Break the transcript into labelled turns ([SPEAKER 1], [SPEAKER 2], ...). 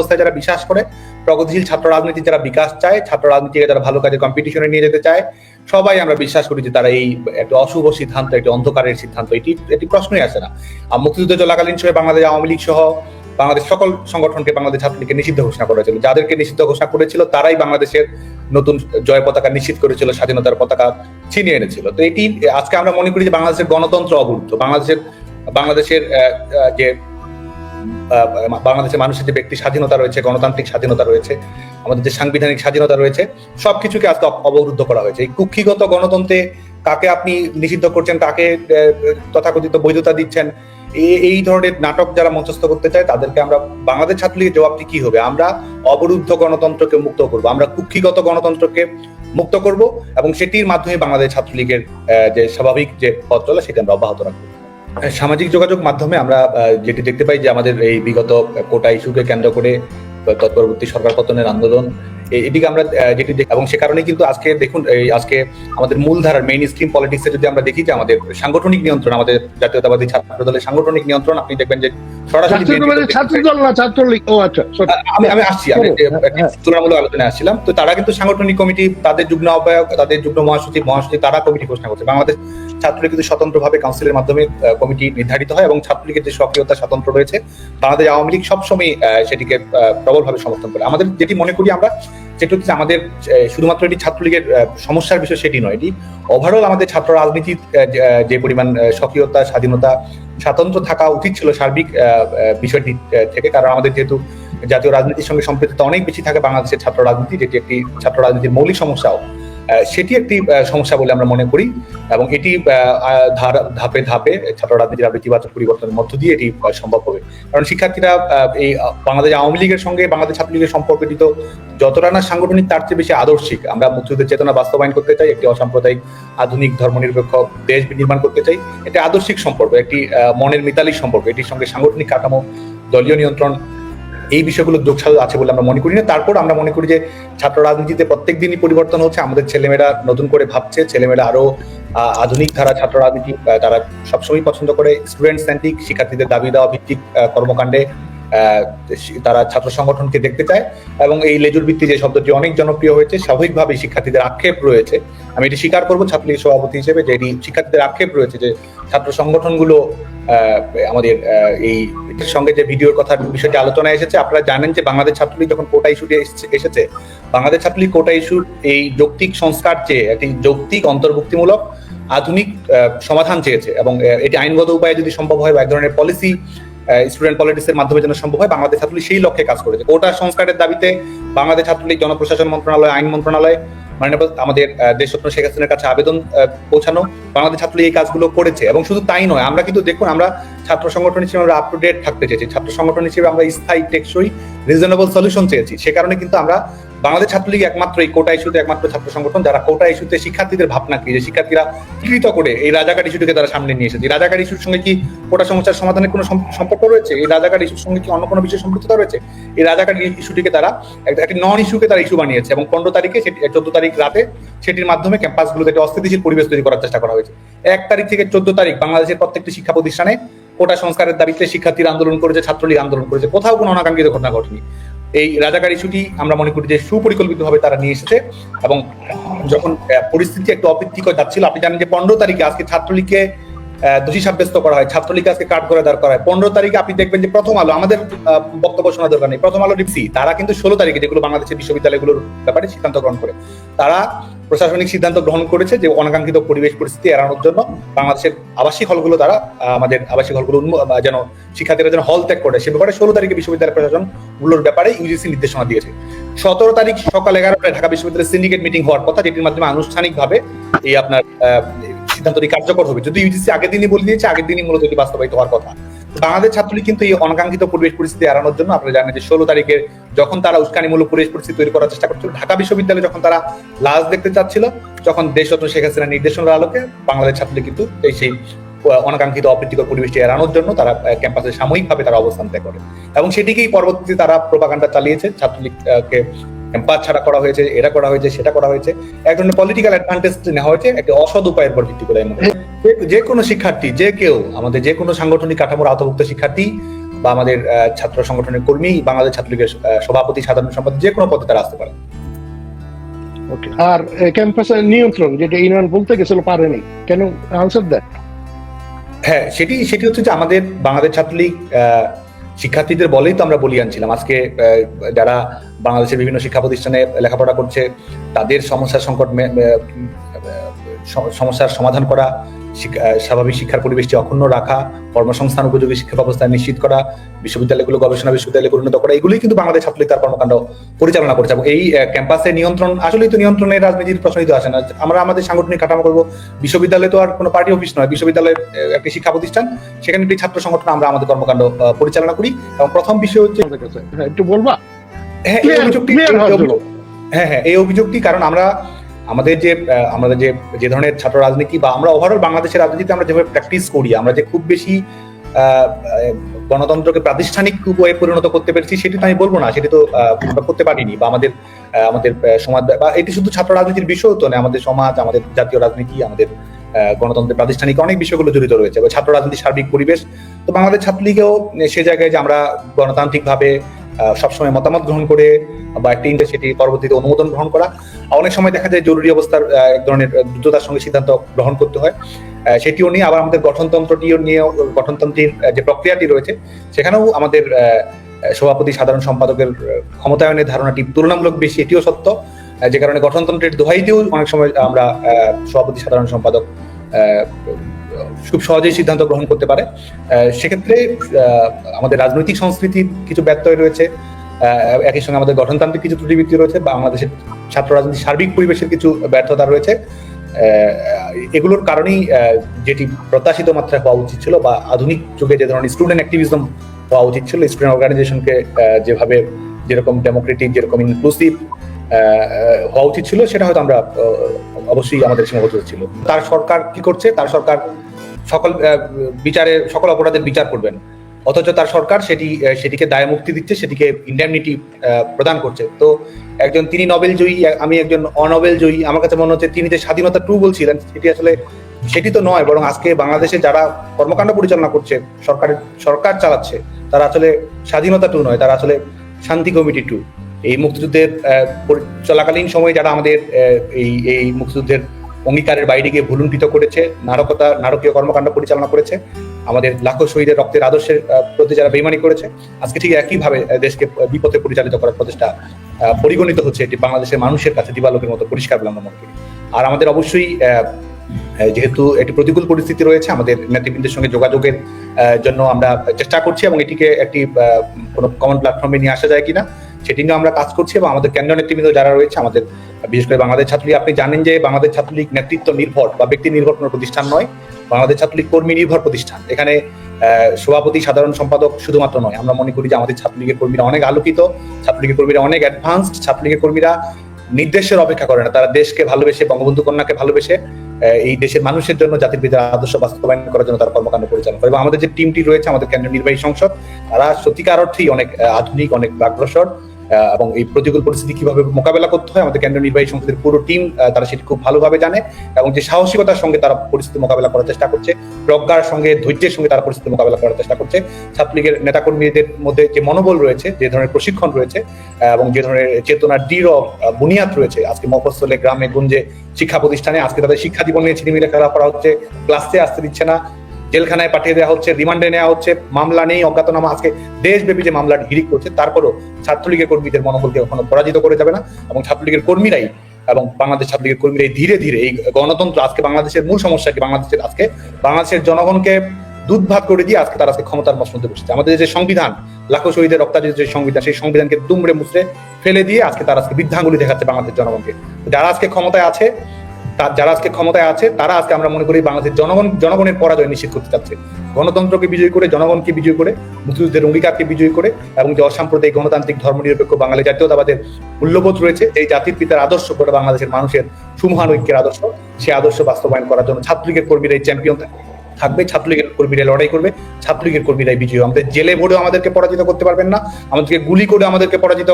[SPEAKER 1] অবস্থায় যারা বিশ্বাস করে প্রগতিশীল ছাত্র রাজনীতি যারা বিকাশ চায় ছাত্র রাজনীতিকে যারা ভালো কাজে কম্পিটিশনে নিয়ে যেতে চায় সবাই আমরা বিশ্বাস করি যে তারা এই একটি অশুভ সিদ্ধান্ত একটি অন্ধকারের সিদ্ধান্ত এটি এটি প্রশ্নই আসে না আর মুক্তিযুদ্ধ চলাকালীন সময় বাংলাদেশ আওয়ামী লীগ সহ বাংলাদেশ সকল সংগঠনকে বাংলাদেশ ছাত্রলীগকে নিষিদ্ধ ঘোষণা করেছিল যাদেরকে নিষিদ্ধ ঘোষণা করেছিল তারাই বাংলাদেশের নতুন জয় পতাকা নিশ্চিত করেছিল স্বাধীনতার পতাকা ছিনিয়ে এনেছিল তো এটি আজকে আমরা মনে করি যে বাংলাদেশের গণতন্ত্র অবরুদ্ধ বাংলাদেশের বাংলাদেশের যে বাংলাদেশের মানুষের যে ব্যক্তি স্বাধীনতা রয়েছে গণতান্ত্রিক স্বাধীনতা রয়েছে আমাদের যে সাংবিধানিক স্বাধীনতা রয়েছে সব কিছুকে আজকে অবরুদ্ধ করা হয়েছে এই কুক্ষিগত গণতন্ত্রে কাকে আপনি নিষিদ্ধ করছেন কাকে তথাকথিত বৈধতা দিচ্ছেন এই ধরনের নাটক যারা মঞ্চস্থ করতে চায় তাদেরকে আমরা বাংলাদেশ ছাত্রলীগের জবাবটি কি হবে আমরা অবরুদ্ধ গণতন্ত্রকে মুক্ত করব আমরা কুক্ষিগত গণতন্ত্রকে মুক্ত করব এবং সেটির মাধ্যমে বাংলাদেশ ছাত্রলীগের যে স্বাভাবিক যে পথ চলা সেটা আমরা অব্যাহত রাখবো সামাজিক যোগাযোগ মাধ্যমে আমরা যেটি দেখতে পাই যে আমাদের এই বিগত কোটা ইস্যুকে কেন্দ্র করে তৎপরবর্তী সরকার পতনের আন্দোলন এটিকে আমরা যেটি এবং সে কারণে কিন্তু আজকে দেখুন আজকে আমাদের মূলধারার মেইন স্ট্রিম পলিটিক্স যদি আমরা দেখি যে আমাদের সাংগঠনিক নিয়ন্ত্রণ আমাদের জাতীয়তাবাদী ছাত্র দলের সাংগঠনিক নিয়ন্ত্রণ আপনি দেখবেন যে তারা কিন্তু সাংগঠনিক কমিটি তাদের যুগ্ম আহ্বায়ক তাদের যুগ্ম মহাসচিব মহাসচিব তারা কমিটি ঘোষণা করছে বাংলাদেশ ছাত্রলীগ কিন্তু স্বতন্ত্রভাবে কাউন্সিলের মাধ্যমে কমিটি নির্ধারিত হয় এবং ছাত্রলীগের যে সক্রিয়তা স্বতন্ত্র রয়েছে বাংলাদেশ আওয়ামী লীগ সবসময় সেটিকে প্রবলভাবে সমর্থন করে আমাদের যেটি মনে করি আমরা সেটা হচ্ছে আমাদের শুধুমাত্র এটি ছাত্রলীগের সমস্যার বিষয় সেটি নয় এটি ওভারঅল আমাদের ছাত্র রাজনীতির যে পরিমাণ সক্রিয়তা স্বাধীনতা স্বাতন্ত্র থাকা উচিত ছিল সার্বিক বিষয়টি থেকে কারণ আমাদের যেহেতু জাতীয় রাজনীতির সঙ্গে সম্পৃক্ততা অনেক বেশি থাকে বাংলাদেশের ছাত্র রাজনীতি যেটি একটি ছাত্র রাজনীতির মৌলিক সমস্যাও সেটি একটি সমস্যা বলে আমরা মনে করি এবং এটি ধাপে ধাপে ছাত্র রাজনীতির ইতিবাচক পরিবর্তনের মধ্য দিয়ে এটি সম্ভব হবে কারণ শিক্ষার্থীরা এই বাংলাদেশ আওয়ামী লীগের সঙ্গে বাংলাদেশ ছাত্রলীগের সম্পর্কটি তো যতটা না সাংগঠনিক তার চেয়ে বেশি আদর্শিক আমরা মুক্তিযুদ্ধের চেতনা বাস্তবায়ন করতে চাই একটি অসাম্প্রদায়িক আধুনিক ধর্মনিরপেক্ষ দেশ নির্মাণ করতে চাই একটি আদর্শিক সম্পর্ক একটি মনের মিতালি সম্পর্ক এটির সঙ্গে সাংগঠনিক কাঠামো দলীয় নিয়ন্ত্রণ এই বিষয়গুলো যোগসাজ আছে বলে আমরা মনে করি না তারপর আমরা মনে করি যে ছাত্র রাজনীতিতে প্রত্যেক দিনই পরিবর্তন হচ্ছে আমাদের ছেলেমেয়েরা নতুন করে ভাবছে ছেলেমেয়েরা আরো আধুনিক ধারা ছাত্র রাজনীতি তারা সবসময় পছন্দ করে স্টুডেন্ট সেন্ট্রিক শিক্ষার্থীদের দাবি দেওয়া ভিত্তিক কর্মকাণ্ডে তারা ছাত্র সংগঠনকে দেখতে চায় এবং এই লেজুর ভিত্তি যে শব্দটি অনেক জনপ্রিয় হয়েছে স্বাভাবিকভাবেই শিক্ষার্থীদের আক্ষেপ রয়েছে আমি এটি স্বীকার করবো ছাত্রলীগ সভাপতি হিসেবে যে এটি শিক্ষার্থীদের আক্ষেপ রয়েছে যে ছাত্র সংগঠনগুলো আমাদের এই সঙ্গে যে ভিডিওর কথা বিষয়টি আলোচনায় এসেছে আপনারা জানেন যে বাংলাদেশ ছাত্রলীগ যখন কোটা ইস্যুটি এসেছে বাংলাদেশ ছাত্রলীগ কোটা ইস্যুর এই যৌক্তিক সংস্কার চেয়ে একটি যৌক্তিক অন্তর্ভুক্তিমূলক আধুনিক সমাধান চেয়েছে এবং এটি আইনগত উপায়ে যদি সম্ভব হয় বা এক ধরনের পলিসি স্টুডেন্ট পলিটিক্সের মাধ্যমে যেন সম্ভব হয় বাংলাদেশ ছাত্রলীগ সেই লক্ষ্যে কাজ করেছে কোটা সংস্কারের দাবিতে বাংলাদেশ ছাত্রলীগ জনপ্রশাসন মন্ত্রণালয় আইন মন্ত্রণালয় মানে আমাদের দেশরত্ন শেখ হাসিনার কাছে আবেদন পৌঁছানো বাংলাদেশ ছাত্রলীগ এই কাজগুলো করেছে এবং শুধু তাই নয় আমরা কিন্তু দেখুন আমরা ছাত্র সংগঠন হিসেবে আমরা আপ টু ডেট থাকতে চাইছি ছাত্র সংগঠন হিসেবে আমরা স্থায়ী টেকসই রিজনেবল সলিউশন চেয়েছি সে কারণে কিন্তু আমরা বাংলাদেশ ছাত্রলীগ একমাত্র এই কোটা ইস্যুতে একমাত্র ছাত্র সংগঠন যারা কোটা ইস্যুতে শিক্ষার্থীদের ভাবনা কি যে শিক্ষার্থীরা কৃত করে এই রাজাকার ইস্যুটিকে তারা সামনে নিয়ে এসেছে রাজাকার ইস্যুর সঙ্গে কি কোটা সমস্যার সমাধানের কোনো সম্পর্ক রয়েছে এই রাজাকার ইস্যুর সঙ্গে কি অন্য কোনো বিষয়ে সম্পৃক্ততা রয়েছে এই রাজাকার ইস্যুটিকে তারা একটি নন ইস্যুকে তারা ইস্যু বানিয়েছে এবং পনেরো তারিখে সেটি চোদ্দ তারিখ রাতে সেটির মাধ্যমে ক্যাম্পাসগুলোতে একটি অস্থিতিশীল পরিবেশ তৈরি করার চেষ্টা করা হয়েছে এক তারিখ থেকে চোদ্দ তারিখ বাংলাদেশের প্রত্যেকটি শিক্ষা প্রতিষ্ঠানে কোটা সংস্কারের দাবিতে শিক্ষার্থীর আন্দোলন করেছে ছাত্রলীগ আন্দোলন করেছে কোথাও কোনো অনাকাঙ্ক্ষিত ঘটনা ঘটেনি এই রাজাকারী ছুটি আমরা মনে করি যে সুপরিকল্পিতভাবে তারা নিয়ে এসেছে এবং যখন পরিস্থিতি একটু অপ্রীতিকর যাচ্ছিল আপনি জানেন যে পনেরো তারিখে আজকে ছাত্রলীগকে দোষী সাব্যস্ত করা হয় ছাত্রলীগ আজকে কাট করে দাঁড় করা হয় পনেরো তারিখে আপনি দেখবেন যে প্রথম আলো আমাদের বক্তব্য শোনা দরকার নেই প্রথম আলো ডিপসি তারা কিন্তু ষোলো তারিখে যেগুলো বাংলাদেশের বিশ্ববিদ্যালয়গুলোর ব্যাপারে সিদ্ধান্ত গ্রহণ করে তারা প্রশাসনিক সিদ্ধান্ত গ্রহণ করেছে যে অনাকাঙ্ক্ষিত পরিবেশ পরিস্থিতি এড়ানোর জন্য বাংলাদেশের আবাসিক হলগুলো তারা আমাদের আবাসিক হলগুলো যেন শিক্ষার্থীরা যেন হল ত্যাগ করে সে ব্যাপারে ষোলো তারিখে বিশ্ববিদ্যালয় প্রশাসন গুলোর ব্যাপারে ইউজিসি নির্দেশনা দিয়েছে সতেরো তারিখ সকাল এগারোটায় ঢাকা বিশ্ববিদ্যালয়ের সিন্ডিকেট মিটিং হওয়ার কথা যেটির মাধ্যমে আনুষ্ঠানিকভাবে এই আপনার সিদ্ধান্তটি কার্যকর হবে যদি ইউজিসি আগের দিনই বলে দিয়েছে আগের দিনই মূলত এটি বাস্তবায়িত হওয়ার কথা বাংলাদেশ ছাত্রলীগ কিন্তু এই অনাকাঙ্ক্ষিত পরিবেশ পরিস্থিতি এড়ানোর জন্য আপনারা জানেন যে ষোলো তারিখের যখন তারা উস্কানিমূলক পরিবেশ পরিস্থিতি তৈরি করার চেষ্টা করছিল ঢাকা বিশ্ববিদ্যালয়ে যখন তারা লাশ দেখতে চাচ্ছিল যখন দেশ রত্ন শেখ হাসিনার নির্দেশনার আলোকে বাংলাদেশ ছাত্রলীগ কিন্তু এই সেই অনাকাঙ্ক্ষিত অপ্রীতিকর পরিবেশটি এড়ানোর জন্য তারা ক্যাম্পাসে সাময়িকভাবে তারা অবস্থান ত্যাগ করে এবং সেটিকেই পরবর্তীতে তারা প্রোপাগান্ডা চালিয়েছে ছাত্রলীগকে ক্যাম্পাস ছাড়া করা হয়েছে এটা করা হয়েছে সেটা করা হয়েছে এক ধরনের পলিটিক্যাল অ্যাডভান্টেজ নেওয়া হয়েছে একটি অসৎ উপায়ের উপর ভিত্তি করে যে কোনো শিক্ষার্থী যে কেউ আমাদের যে কোনো সাংগঠনিক কাঠামোর আওতাভুক্ত শিক্ষার্থী বা আমাদের ছাত্র সংগঠনের কর্মী বাংলাদেশ ছাত্রলীগের সভাপতি সাধারণ সম্পাদক যে কোনো পদে তারা আসতে পারে
[SPEAKER 2] আর ক্যাম্পাসের নিয়ন্ত্রণ যেটা ইউনিয়ন বলতে গেছিল পারেনি কেন আনসার দেয়
[SPEAKER 1] হ্যাঁ সেটি সেটি হচ্ছে যে আমাদের বাংলাদেশ ছাত্রলীগ শিক্ষার্থীদের বলেই তো আমরা বলিয়ে আনছিলাম আজকে যারা বাংলাদেশের বিভিন্ন শিক্ষা প্রতিষ্ঠানে লেখাপড়া করছে তাদের সমস্যার সংকট সমস্যার সমাধান করা স্বাভাবিক শিক্ষার পরিবেশটি অক্ষুণ্ণ রাখা কর্মসংস্থান উপযোগী শিক্ষা ব্যবস্থা নিশ্চিত করা বিশ্ববিদ্যালয়গুলো গবেষণা বিশ্ববিদ্যালয়ে পরিণত করা এগুলি কিন্তু বাংলাদেশ ছাত্রলীগ তার কর্মকাণ্ড পরিচালনা করেছে এবং এই ক্যাম্পাসে নিয়ন্ত্রণ আসলেই তো নিয়ন্ত্রণের রাজনীতির প্রশ্নিত আসে না আমরা আমাদের সাংগঠনিক কাঠামো করবো বিশ্ববিদ্যালয় তো আর কোনো পার্টি অফিস নয় বিশ্ববিদ্যালয় একটি শিক্ষা প্রতিষ্ঠান সেখানে একটি ছাত্র সংগঠন আমরা আমাদের কর্মকাণ্ড পরিচালনা করি এবং প্রথম বিষয় হচ্ছে হ্যাঁ, একটু বলবা হ্যাঁ, হ্যাঁ হ্যাঁ এই অভিযোগটি কারণ আমরা আমাদের যে আমাদের যে যে ধরনের ছাত্র রাজনীতি বা আমরা ওভারঅল বাংলাদেশের রাজনীতিতে আমরা যেভাবে প্র্যাকটিস করি আমরা যে খুব বেশি গণতন্ত্রকে প্রাতিষ্ঠানিক উপায়ে পরিণত করতে পেরেছি সেটি তো আমি বলবো না সেটি তো আমরা করতে পারিনি বা আমাদের আমাদের সমাজ বা এটি শুধু ছাত্র রাজনীতির বিষয় তো না আমাদের সমাজ আমাদের জাতীয় রাজনীতি আমাদের গণতন্ত্রের প্রাতিষ্ঠানিক অনেক বিষয়গুলো জড়িত রয়েছে ছাত্র রাজনীতির সার্বিক পরিবেশ তো বাংলাদেশ ছাত্রলীগেও সে জায়গায় যে আমরা গণতান্ত্রিকভাবে সবসময় মতামত গ্রহণ করে বা একটি ইন্টার সেটি পরবর্তীতে অনুমোদন গ্রহণ করা অনেক সময় দেখা যায় জরুরি অবস্থার এক ধরনের দ্রুততার সঙ্গে সিদ্ধান্ত গ্রহণ করতে হয় সেটিও নিয়ে আবার আমাদের গঠনতন্ত্রটিও নিয়ে গঠনতন্ত্রের যে প্রক্রিয়াটি রয়েছে সেখানেও আমাদের সভাপতি সাধারণ সম্পাদকের ক্ষমতায়নের ধারণাটি তুলনামূলক বেশি এটিও সত্য যে কারণে গঠনতন্ত্রের দোহাইতেও অনেক সময় আমরা সভাপতি সাধারণ সম্পাদক খুব সহজেই সিদ্ধান্ত গ্রহণ করতে পারে সেক্ষেত্রে আমাদের রাজনৈতিক সংস্কৃতির কিছু ব্যত্যয় রয়েছে একই সঙ্গে আমাদের গঠনতান্ত্রিক কিছু ত্রুটিবৃত্তি রয়েছে বাংলাদেশের ছাত্র রাজনীতির সার্বিক পরিবেশের কিছু ব্যর্থতা রয়েছে এগুলোর কারণেই যেটি প্রত্যাশিত মাত্রায় হওয়া উচিত ছিল বা আধুনিক যুগে যে ধরনের স্টুডেন্ট অ্যাক্টিভিজম হওয়া উচিত ছিল স্টুডেন্ট অর্গানাইজেশনকে যেভাবে যেরকম ডেমোক্রেটিক যেরকম ইনক্লুসিভ হওয়া উচিত ছিল সেটা হয়তো আমরা অবশ্যই আমাদের সীমাবদ্ধ ছিল তার সরকার কি করছে তার সরকার সকল বিচারে সকল অপরাধের বিচার করবেন অথচ তার সরকার সেটি সেটিকে দায় মুক্তি দিচ্ছে সেটিকে ইন্ডেমনিটি প্রদান করছে তো একজন তিনি নবেল জয়ী আমি একজন অনবেল জয়ী আমার কাছে মনে হচ্ছে তিনি যে স্বাধীনতা টু বলছিলেন সেটি আসলে সেটি তো নয় বরং আজকে বাংলাদেশে যারা কর্মকাণ্ড পরিচালনা করছে সরকারের সরকার চালাচ্ছে তারা আসলে স্বাধীনতা টু নয় তারা আসলে শান্তি কমিটি টু এই মুক্তিযুদ্ধের চলাকালীন সময়ে যারা আমাদের এই এই মুক্তিযুদ্ধের অঙ্গীকারের বাইরে গিয়ে ভুলুণ্ঠিত করেছে নারকতা নারকীয় কর্মকাণ্ড পরিচালনা করেছে আমাদের লাখো শহীদের রক্তের আদর্শের প্রতি যারা বেমানি করেছে আজকে ঠিক একইভাবে দেশকে বিপথে পরিচালিত করার প্রচেষ্টা পরিগণিত হচ্ছে এটি বাংলাদেশের মানুষের কাছে দিবালোকের মতো পরিষ্কার বলে আমরা মনে করি আর আমাদের অবশ্যই যেহেতু একটি প্রতিকূল পরিস্থিতি রয়েছে আমাদের নেতৃবৃন্দের সঙ্গে যোগাযোগের জন্য আমরা চেষ্টা করছি এবং এটিকে একটি কোনো কমন প্ল্যাটফর্মে নিয়ে আসা যায় কিনা সেটি নিয়ে আমরা কাজ করছি এবং আমাদের কেন্দ্রীয় নেতৃবৃন্দ যারা রয়েছে আমাদের বিশেষ করে বাংলাদেশ ছাত্রলীগ আপনি জানেন যে বাংলাদেশ ছাত্রলীগ নেতৃত্ব নির্ভর বা ব্যক্তি নির্ভর কোনো প্রতিষ্ঠান নয় বাংলাদেশ ছাত্রলীগ কর্মী নির্ভর প্রতিষ্ঠান এখানে সভাপতি সাধারণ সম্পাদক শুধুমাত্র নয় আমরা মনে করি যে আমাদের ছাত্রলীগের কর্মীরা অনেক আলোকিত ছাত্রলীগের কর্মীরা অনেক অ্যাডভান্সড ছাত্রলীগের কর্মীরা নির্দেশের অপেক্ষা করে না তারা দেশকে ভালোবেসে বঙ্গবন্ধু কন্যাকে ভালোবেসে এই দেশের মানুষের জন্য জাতির পিতার আদর্শ বাস্তবায়ন করার জন্য তারা কর্মকাণ্ড পরিচালনা করে এবং আমাদের যে টিমটি রয়েছে আমাদের কেন্দ্রীয় নির্বাহী সংসদ তারা সত্যিকার অর্থেই অনেক আধুনিক অনেক আগ্রসর এবং এই প্রতিকূল পরিস্থিতি কিভাবে মোকাবেলা করতে হয় আমাদের কেন্দ্রীয় নির্বাহী সংসদের পুরো টিম তারা সেটি খুব ভালোভাবে জানে এবং যে সাহসিকতার সঙ্গে তারা পরিস্থিতি মোকাবেলা করার চেষ্টা করছে প্রজ্ঞার সঙ্গে ধৈর্যের সঙ্গে তারা পরিস্থিতি মোকাবেলা করার চেষ্টা করছে ছাত্রলীগের নেতাকর্মীদের মধ্যে যে মনোবল রয়েছে যে ধরনের প্রশিক্ষণ রয়েছে এবং যে ধরনের চেতনার দৃঢ় বুনিয়াদ রয়েছে আজকে মফস্বলে গ্রামে গুঞ্জে শিক্ষা প্রতিষ্ঠানে আজকে তাদের শিক্ষা জীবন নিয়ে ছিনিমিলে খেলা করা হচ্ছে ক্লাসে আসতে দিচ্ছে না জেলখানায় পাঠিয়ে দেওয়া হচ্ছে রিমান্ডে নেওয়া হচ্ছে মামলা নেই অজ্ঞাতনামা আজকে দেশব্যাপী যে মামলা হিড়িক করছে তারপরও ছাত্রলীগের কর্মীদের মনোবলকে কখনো পরাজিত করে যাবে না এবং ছাত্রলীগের কর্মীরাই এবং বাংলাদেশ ছাত্রলীগের কর্মীরাই ধীরে ধীরে এই গণতন্ত্র আজকে বাংলাদেশের মূল সমস্যা কি বাংলাদেশের আজকে বাংলাদেশের জনগণকে দুধভাত করে দিয়ে আজকে তারা আজকে ক্ষমতার মধ্যে বসেছে আমাদের যে সংবিধান লাখো শহীদের রক্তাজিত যে সংবিধান সেই সংবিধানকে দুমড়ে মুচড়ে ফেলে দিয়ে আজকে তারা আজকে বৃদ্ধাঙ্গুলি দেখাচ্ছে বাংলাদেশের জনগণকে যারা আজকে ক্ষমতায় আছে যারা আজকে ক্ষমতায় আছে তারা আজকে আমরা মনে করি বাংলাদেশের জনগণ জনগণের পরাজয় নিশ্চিত করতে চাচ্ছে গণতন্ত্রকে বিজয় করে জনগণকে বিজয় করে মুক্তিযুদ্ধের অঙ্গীকারকে বিজয় করে এবং যে অসাম্প্রদায়িক গণতান্ত্রিক ধর্মনিরপেক্ষ বাঙালি জাতীয়তাবাদের মূল্যবোধ রয়েছে এই জাতির পিতার আদর্শ করে বাংলাদেশের মানুষের সুমহান ঐক্যের আদর্শ সেই আদর্শ বাস্তবায়ন করার জন্য ছাত্রলীগের কর্মীরা এই চ্যাম্পিয়ন থাকবে ছাত্রলীগের কর্মীরা লড়াই করবে ছাত্রলীগের কর্মীরাই বিজয়ী আমাদের জেলে ভোটে আমাদেরকে পরাজিত করতে পারবেন না আমাদেরকে গুলি করে আমাদেরকে পরাজিত